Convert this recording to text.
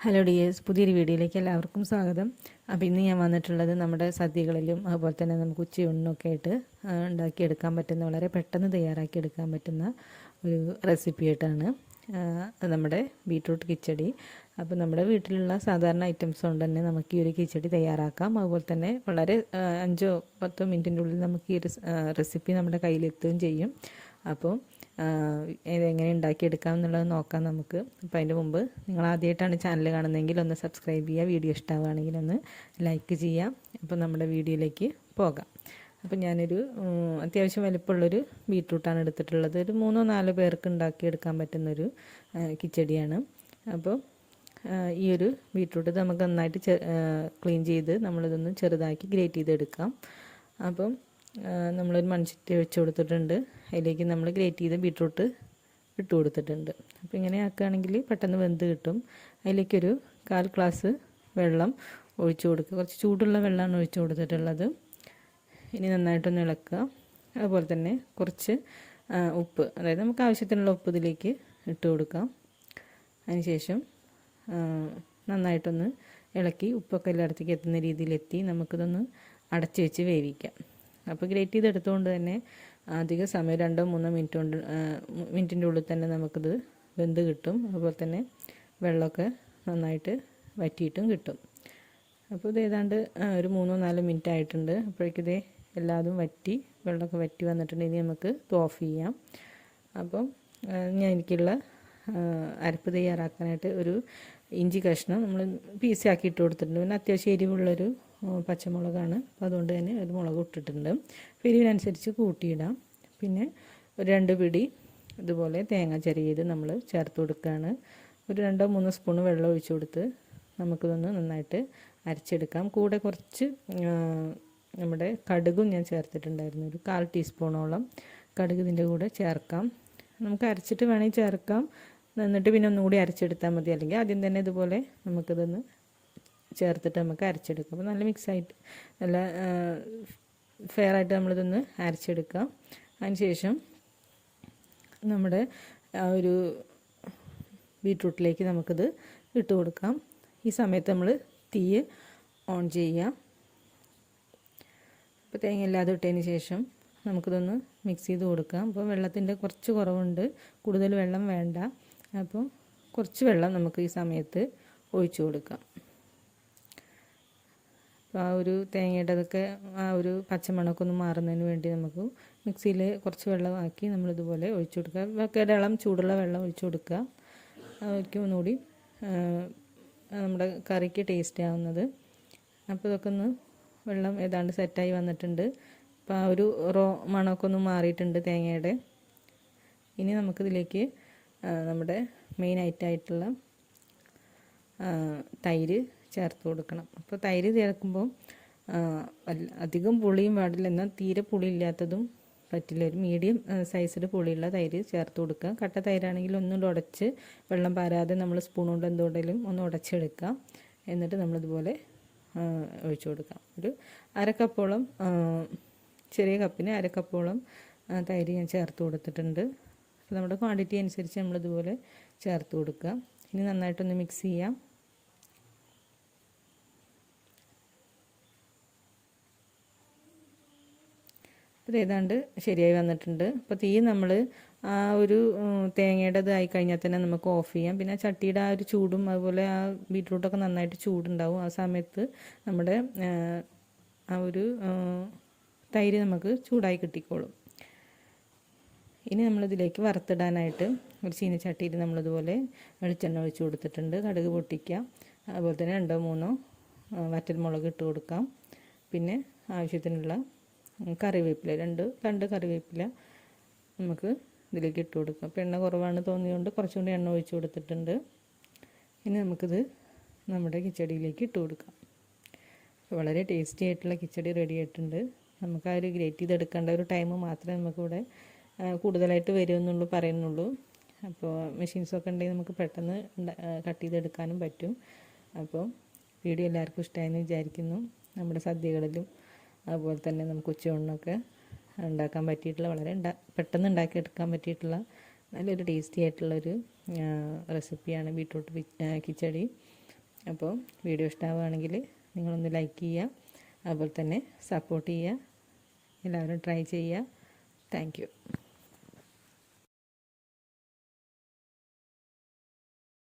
Hello dears പുതിയൊരു വീഡിയോയിലേക്ക് എല്ലാവർക്കും സ്വാഗതം. അപ്പോൾ ഇന്ന് ഞാൻ വന്നിട്ടുള്ളത് നമ്മുടെ സദ്യകളിലും അതുപോലെ തന്നെ നമുക്ക് ഉച്ചയൂണിനൊക്കെ ആയിട്ട് ഉണ്ടാക്കിയെടുക്കാൻ പറ്റുന്ന വളരെ പെട്ടെന്ന് തയ്യാറാക്കി എടുക്കാൻ പറ്റുന്ന ഒരു റെസിപ്പി ആയിട്ടാണ് നമ്മുടെ ബീട്രൂട്ട് കിച്ചടി. അപ്പോൾ നമ്മുടെ വീട്ടിലുള്ള സാധാരണ ഐറ്റംസ് കൊണ്ട് തന്നെ നമുക്ക് ഈ ഒരു കിച്ചടി തയ്യാറാക്കാം. അതുപോലെ തന്നെ വളരെ അഞ്ചോ പത്തോ മിനിറ്റിന്റെ ഉള്ളിൽ നമുക്ക് ഈ റെസിപ്പി നമ്മുടെ കയ്യിലെത്തുകയും ചെയ്യും. അപ്പോൾ ഇതെങ്ങനെ ഉണ്ടാക്കിയെടുക്കാം എന്നുള്ളത് നോക്കാം നമുക്ക്. അപ്പോൾ അതിന്റെ മുമ്പ് നിങ്ങൾ ആദ്യമായിട്ടാണ് ചാനൽ കാണുന്നതെങ്കിൽ ഒന്ന് സബ്സ്ക്രൈബ് ചെയ്യുക വീഡിയോ ഇഷ്ടമാവുകയാണെങ്കിൽ ഒന്ന് ലൈക്ക് ചെയ്യാം അപ്പോൾ നമ്മുടെ വീഡിയോയിലേക്ക് പോകാം. അപ്പോൾ ഞാനൊരു അത്യാവശ്യം വലിപ്പമുള്ളൊരു ബീട്രൂട്ടാണ് എടുത്തിട്ടുള്ളത്. ഒരു മൂന്നോ നാലോ പേർക്ക് ഉണ്ടാക്കിയെടുക്കാൻ പറ്റുന്നൊരു കിച്ചടിയാണ്. അപ്പോൾ ഈ ഒരു ബീട്രൂട്ട് നമുക്ക് നന്നായിട്ട് ക്ലീൻ ചെയ്ത് നമ്മളിതൊന്ന് ചെറുതാക്കി ഗ്രേറ്റ് ചെയ്തെടുക്കാം. അപ്പം നമ്മളൊരു മൺചട്ടി വെച്ച് കൊടുത്തിട്ടുണ്ട്. അതിലേക്ക് നമ്മൾ ഗ്രേറ്റ് ചെയ്ത ബീട്രൂട്ട് ഇട്ട് കൊടുത്തിട്ടുണ്ട്. അപ്പോൾ ഇങ്ങനെ ആക്കുകയാണെങ്കിൽ പെട്ടെന്ന് വെന്ത് കിട്ടും. അതിലേക്കൊരു കാൽ ഗ്ലാസ് വെള്ളം ഒഴിച്ചു കൊടുക്കുക. കുറച്ച് ചൂടുള്ള വെള്ളമാണ് ഒഴിച്ചു കൊടുത്തിട്ടുള്ളത്. ഇനി നന്നായിട്ടൊന്ന് ഇളക്കുക. അതുപോലെ തന്നെ കുറച്ച് ഉപ്പ് അതായത് നമുക്ക് ആവശ്യത്തിനുള്ള ഉപ്പ് ഇതിലേക്ക് ഇട്ട് കൊടുക്കാം. അതിനുശേഷം നന്നായിട്ടൊന്ന് ഇളക്കി ഉപ്പൊക്കെ എല്ലായിടത്തേക്ക് എത്തുന്ന രീതിയിലെത്തി നമുക്കിതൊന്ന് അടച്ചു വെച്ച് വേവിക്കാം. അപ്പോൾ ഗ്രേറ്റ് ചെയ്തെടുത്തുകൊണ്ട് തന്നെ അധിക സമയം രണ്ടോ മൂന്നോ മിനിറ്റ് കൊണ്ട് മിനിറ്റിന്റെ ഉള്ളിൽ തന്നെ നമുക്കിത് വെന്ത് കിട്ടും. അതുപോലെ തന്നെ വെള്ളമൊക്കെ നന്നായിട്ട് വറ്റിയിട്ടും കിട്ടും. അപ്പോൾ ഇത് ഏതാണ്ട് ഒരു മൂന്നോ നാലോ മിനിറ്റ് ആയിട്ടുണ്ട്. അപ്പോഴേക്കിതേ എല്ലാതും വറ്റി വെള്ളമൊക്കെ വറ്റി വന്നിട്ടുണ്ട്. ഇനി നമുക്ക് ഇത് ഓഫ് ചെയ്യാം. അപ്പം ഞാൻ എനിക്കുള്ള അരപ്പ് തയ്യാറാക്കാനായിട്ട് ഒരു ഇഞ്ചി കഷ്ണം നമ്മൾ പീസാക്കി ഇട്ട് കൊടുത്തിട്ടുണ്ട്. പിന്നെ അത്യാവശ്യം എരിവുള്ളൊരു പച്ചമുളകാണ്. അപ്പോൾ അതുകൊണ്ട് തന്നെ ഒരു മുളക് ഇട്ടിട്ടുണ്ട്. അപ്പോൾ എരിവിനനുസരിച്ച് കൂട്ടിയിടാം. പിന്നെ ഒരു രണ്ട് പിടി ഇതുപോലെ തേങ്ങ ചെറിയത് നമ്മൾ ചേർത്ത് കൊടുക്കുകയാണ് ഒരു രണ്ടോ മൂന്നോ സ്പൂൺ വെള്ളം ഒഴിച്ചു കൊടുത്ത് നമുക്കിതൊന്ന് നന്നായിട്ട് അരച്ചെടുക്കാം. കൂടെ കുറച്ച് നമ്മുടെ കടുകും ഞാൻ ചേർത്തിട്ടുണ്ടായിരുന്നു. ഒരു കാൽ ടീസ്പൂണോളം കടുക് ഇതിന്റെ കൂടെ ചേർക്കാം. നമുക്ക് അരച്ചിട്ട് വേണമെങ്കിൽ ചേർക്കാം. എന്നിട്ട് പിന്നെ ഒന്നുകൂടി അരച്ചെടുത്താൽ മതി. അല്ലെങ്കിൽ ആദ്യം തന്നെ ഇതുപോലെ നമുക്കിതൊന്ന് ചേർത്തിട്ട് നമുക്ക് അരച്ചെടുക്കാം. അപ്പോൾ നല്ല മിക്സായിട്ട് നല്ല ഫെയർ ആയിട്ട് നമ്മളിതൊന്ന് അരച്ചെടുക്കാം. അതിനുശേഷം നമ്മുടെ ആ ഒരു ബീട്രൂട്ടിലേക്ക് നമുക്കിത് ഇട്ട് കൊടുക്കാം. ഈ സമയത്ത് നമ്മൾ തീ ഓൺ ചെയ്യാം അപ്പോൾ തേങ്ങ ഇല്ലാതെ ഇട്ടതിന് ശേഷം നമുക്കിതൊന്ന് മിക്സ് ചെയ്ത് കൊടുക്കാം. അപ്പോൾ വെള്ളത്തിന്റെ കുറച്ച് കുറവുണ്ട്. കൂടുതൽ വെള്ളം വേണ്ട. അപ്പോൾ കുറച്ച് വെള്ളം നമുക്ക് ഈ സമയത്ത് ഒഴിച്ചു കൊടുക്കാം. അപ്പോൾ ആ ഒരു തേങ്ങയുടെ അതൊക്കെ ആ ഒരു പച്ചമണമൊക്കെ ഒന്ന് മാറുന്നതിന് വേണ്ടി നമുക്ക് മിക്സിയിൽ കുറച്ച് വെള്ളമാക്കി നമ്മളിതുപോലെ ഒഴിച്ചു കൊടുക്കുക. ഇളം ചൂടുള്ള വെള്ളം ഒഴിച്ചു കൊടുക്കുക. അതൊക്കെ ഒന്നുകൂടി നമ്മുടെ കറിക്ക് ടേസ്റ്റ് ആവുന്നത്. അപ്പോൾ ഇതൊക്കെ ഒന്ന് വെള്ളം ഏതാണ്ട് സെറ്റായി വന്നിട്ടുണ്ട്. അപ്പോൾ ആ ഒരു റോ മണമൊക്കെ ഒന്ന് മാറിയിട്ടുണ്ട് തേങ്ങയുടെ. ഇനി നമുക്കിതിലേക്ക് നമ്മുടെ മെയിൻ ഐറ്റമായിട്ടുള്ള ആ, തൈര് ചേർത്ത് കൊടുക്കണം. അപ്പോൾ തൈര് ചേർക്കുമ്പോൾ അധികം പുളിയും പാടില്ല. എന്നാൽ തീരെ പുളി ഇല്ലാത്തതും പറ്റില്ല. ഒരു മീഡിയം സൈസിൽ പുളിയുള്ള തൈര് ചേർത്ത് കൊടുക്കുക. കട്ട തൈരാണെങ്കിൽ ഒന്ന് ഉടച്ച് വെള്ളം പാരാതെ നമ്മൾ സ്പൂൺ കൊണ്ട് എന്തുകൊണ്ടെങ്കിലും ഒന്ന് ഉടച്ചെടുക്കുക. എന്നിട്ട് നമ്മളിതുപോലെ ഒഴിച്ചു കൊടുക്കാം ഒരു അരക്കപ്പോളം ചെറിയ കപ്പിന് അരക്കപ്പോളം തൈര് ഞാൻ ചേർത്ത് കൊടുത്തിട്ടുണ്ട്. അപ്പോൾ നമ്മുടെ ക്വാണ്ടിറ്റി അനുസരിച്ച് നമ്മളിതുപോലെ ചേർത്ത് കൊടുക്കുക ഇനി നന്നായിട്ടൊന്ന് മിക്സ് ചെയ്യാം. അപ്പോൾ ഏതാണ്ട് ശരിയായി വന്നിട്ടുണ്ട്. അപ്പോൾ തീ നമ്മൾ ആ ഒരു തേങ്ങയുടെ ഇതായി കഴിഞ്ഞാൽ തന്നെ നമുക്ക് ഓഫ് ചെയ്യാം. പിന്നെ ചട്ടിയുടെ ആ ഒരു ചൂടും അതുപോലെ ആ ബീട്രൂട്ടൊക്കെ നന്നായിട്ട് ചൂടുണ്ടാവും. ആ സമയത്ത് നമ്മുടെ ആ ഒരു തൈര് നമുക്ക് ചൂടായി കിട്ടിക്കോളും. ഇനി നമ്മളിതിലേക്ക് വറുത്തിടാനായിട്ട് ഒരു ചീനച്ചട്ടിയിൽ നമ്മളിതുപോലെ വെളിച്ചെണ്ണ ഒഴിച്ച് കൊടുത്തിട്ടുണ്ട്. കടുക് പൊട്ടിക്കുക. അതുപോലെ തന്നെ രണ്ടോ മൂന്നോ വറ്റൽ വറ്റൽമുളക് ഇട്ട് കൊടുക്കാം. പിന്നെ ആവശ്യത്തിനുള്ള കറിവേപ്പില രണ്ട് രണ്ട് കറിവേപ്പില നമുക്ക് ഇതിലേക്ക് ഇട്ട് കൊടുക്കാം. അപ്പോൾ എണ്ണ കുറവാണ് തോന്നിയതുകൊണ്ട് കുറച്ചും കൂടി എണ്ണ ഒഴിച്ച് കൊടുത്തിട്ടുണ്ട്. ഇനി നമുക്കിത് നമ്മുടെ കിച്ചടിയിലേക്ക് ഇട്ട് കൊടുക്കാം. വളരെ ടേസ്റ്റി ആയിട്ടുള്ള കിച്ചടി റെഡി ആയിട്ടുണ്ട്. നമുക്ക് ആ ഒരു ഗ്രേറ്റ് ചെയ്തെടുക്കേണ്ട ഒരു ടൈം മാത്രമേ നമുക്കിവിടെ കൂടുതലായിട്ട് വരുമെന്നുള്ളൂ പറയുന്നുള്ളൂ. അപ്പോൾ മെഷീൻസൊക്കെ ഉണ്ടെങ്കിൽ നമുക്ക് പെട്ടെന്ന് കട്ട് ചെയ്തെടുക്കാനും പറ്റും. അപ്പോൾ വീഡിയോ എല്ലാവർക്കും ഇഷ്ടമായെന്ന് വിചാരിക്കുന്നു. നമ്മുടെ സദ്യകളിലും അതുപോലെ തന്നെ നമുക്ക് ഉച്ചയൂണിനൊക്കെ ഉണ്ടാക്കാൻ പറ്റിയിട്ടുള്ള വളരെ പെട്ടെന്ന് ഉണ്ടാക്കിയെടുക്കാൻ പറ്റിയിട്ടുള്ള നല്ലൊരു ടേസ്റ്റി ആയിട്ടുള്ളൊരു റെസിപ്പിയാണ് ബീട്രൂട്ട് കിച്ചടി. അപ്പോൾ വീഡിയോ ഇഷ്ടമാവുകയാണെങ്കിൽ നിങ്ങളൊന്ന് ലൈക്ക് ചെയ്യുക അതുപോലെ തന്നെ സപ്പോർട്ട് ചെയ്യുക. എല്ലാവരും ട്രൈ ചെയ്യുക. താങ്ക്